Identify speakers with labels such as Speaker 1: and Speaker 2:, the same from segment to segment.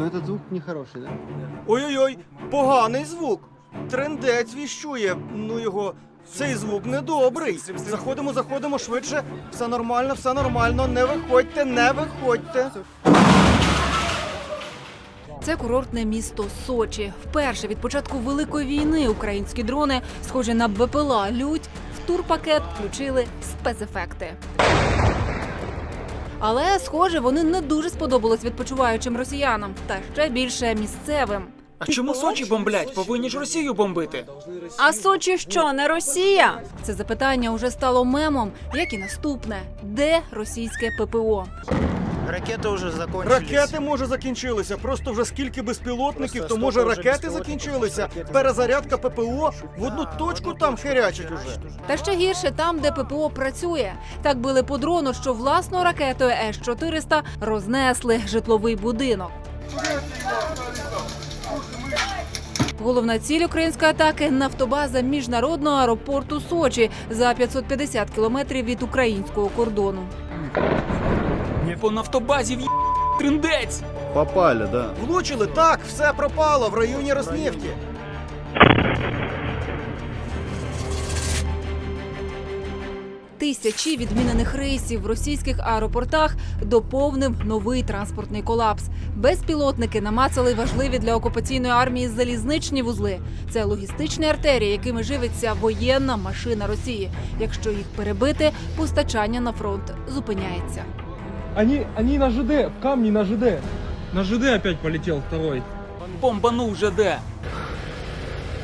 Speaker 1: Но этот звук нехороший, да?
Speaker 2: Ой-ой-ой, поганий звук. Трендець віщує. Ну його. Цей звук недобрий. Заходимо, заходимо швидше. Все нормально, все нормально. Не виходьте, не виходьте.
Speaker 3: Це курортне місто Сочі. Вперше від початку великої війни українські дрони, схожі на БПЛА Людь, в турпакет включили спецефекти. Але, схоже, вони не дуже сподобались відпочиваючим росіянам та ще більше місцевим.
Speaker 4: А чому Сочі бомблять? Повинні ж Росію бомбити.
Speaker 5: А Сочі що, не Росія?
Speaker 3: Це запитання уже стало мемом, як і наступне: де російське ППО?
Speaker 6: Ракеты уже закончились.
Speaker 2: Ракети може закінчилися. Просто вже скільки безпілотників, то може
Speaker 6: вже
Speaker 2: ракети
Speaker 6: безпілотників,
Speaker 2: закінчилися.
Speaker 6: ракети
Speaker 2: Перезарядка ППО в одну точку там херячить уже.
Speaker 3: Та ще гірше там, де ППО працює. Так били по дрону, що власною ракетою С-400 рознесли житловий будинок. Головна ціль української атаки нафтобаза міжнародного аеропорту Сочі за 550 кілометрів від українського кордону.
Speaker 4: По нафтобазі в трендець.
Speaker 1: Попали, да.
Speaker 2: Влучили так, все пропало в районі Роснефті.
Speaker 3: Тисячі відмінених рейсів в російських аеропортах доповнив новий транспортний колапс. Безпілотники намацали важливі для окупаційної армії залізничні вузли. Це логістичні артерії, якими живиться воєнна машина Росії. Якщо їх перебити, постачання на фронт зупиняється.
Speaker 7: Они, они на ЖД, в камни на ЖД. На ЖД опять полетел второй.
Speaker 4: Бомбанув ЖД.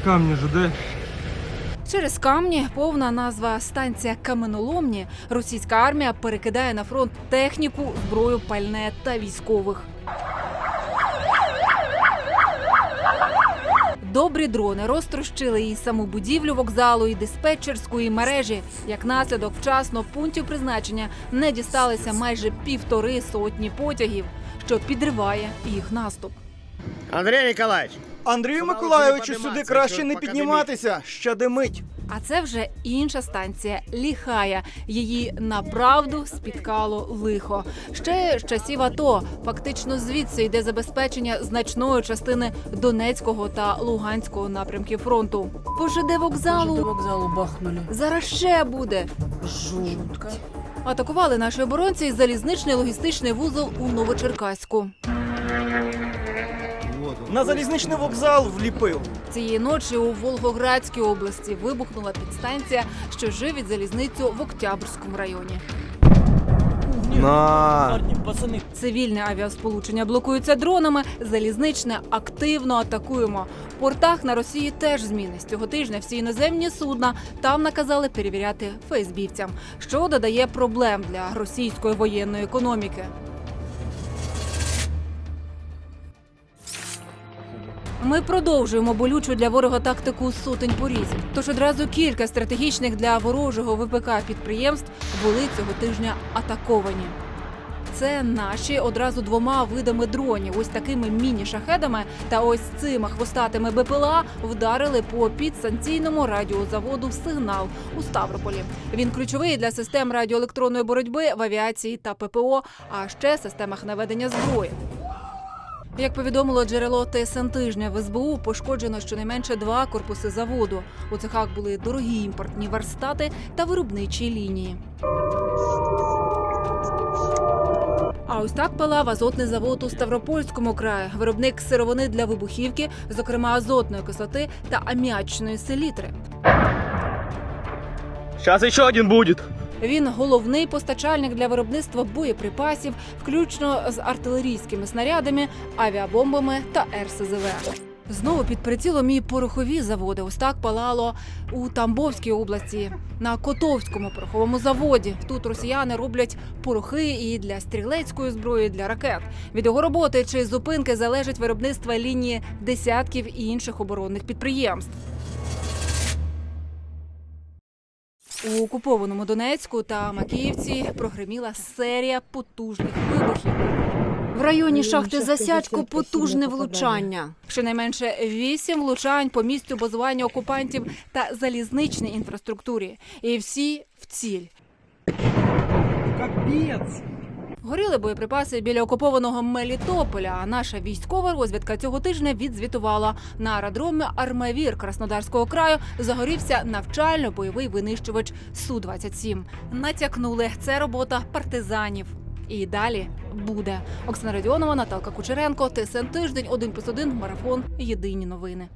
Speaker 7: Камни ЖД.
Speaker 3: Через камні повна назва станція каменоломні. Російська армія перекидає на фронт техніку, зброю, пальне та військових. Добрі дрони розтрощили і саму будівлю вокзалу, і диспетчерської мережі. Як наслідок, вчасно пунктів призначення не дісталися майже півтори сотні потягів, що підриває їх наступ.
Speaker 6: Андрій Николаевич,
Speaker 2: Андрію Миколайовичу сюди краще не підніматися. Ще димить.
Speaker 3: А це вже інша станція Ліхая. Її направду спіткало лихо. Ще з часів АТО. Фактично звідси йде забезпечення значної частини Донецького та Луганського напрямків фронту. По ЖД вокзалу
Speaker 5: вокзалу бахнули.
Speaker 3: зараз ще буде.
Speaker 5: Жутко.
Speaker 3: Атакували наші оборонці і залізничний логістичний вузол у Новочеркаську.
Speaker 2: На залізничний вокзал вліпив.
Speaker 3: Цієї ночі у Волгоградській області вибухнула підстанція, що живить залізницю в Октябрському районі.
Speaker 6: На.
Speaker 3: Цивільне авіасполучення блокується дронами, залізничне активно атакуємо. В портах на Росії теж зміни. З цього тижня всі іноземні судна там наказали перевіряти ФСБівцям, що додає проблем для російської воєнної економіки. Ми продовжуємо болючу для ворога тактику сотень порізів. Тож одразу кілька стратегічних для ворожого ВПК підприємств були цього тижня атаковані. Це наші одразу двома видами дронів. Ось такими міні-шахедами та ось цими хвостатими БПЛА вдарили по підстанційному радіозаводу сигнал у Ставрополі. Він ключовий для систем радіоелектронної боротьби в авіації та ППО, а ще системах наведення зброї. Як повідомило джерело ТСН тижня в СБУ, пошкоджено щонайменше два корпуси заводу. У цехах були дорогі імпортні верстати та виробничі лінії. А ось так палав азотний завод у Ставропольському краї, виробник сировини для вибухівки, зокрема азотної кислоти та аміачної селітри.
Speaker 6: Сейчас еще один будет.
Speaker 3: Він головний постачальник для виробництва боєприпасів, включно з артилерійськими снарядами, авіабомбами та РСЗВ. Знову під прицілом і порохові заводи. Ось так палало у Тамбовській області на Котовському пороховому заводі. Тут росіяни роблять порохи і для стрілецької зброї, і для ракет. Від його роботи чи зупинки залежить виробництво лінії десятків і інших оборонних підприємств. У окупованому Донецьку та Макіївці прогреміла серія потужних вибухів.
Speaker 5: В районі шахти Засядько потужне влучання.
Speaker 3: Щонайменше вісім влучань по місцю базування окупантів та залізничній інфраструктурі. І всі в ціль.
Speaker 7: Капец!
Speaker 3: Горіли боєприпаси біля окупованого Мелітополя. А наша військова розвідка цього тижня відзвітувала на аеродромі Армавір Краснодарського краю загорівся навчально-бойовий винищувач Су 27 Натякнули це робота партизанів. І далі буде Оксана Радіонова, Наталка Кучеренко, ТСН Тиждень, 1+,1, Марафон. Єдині новини.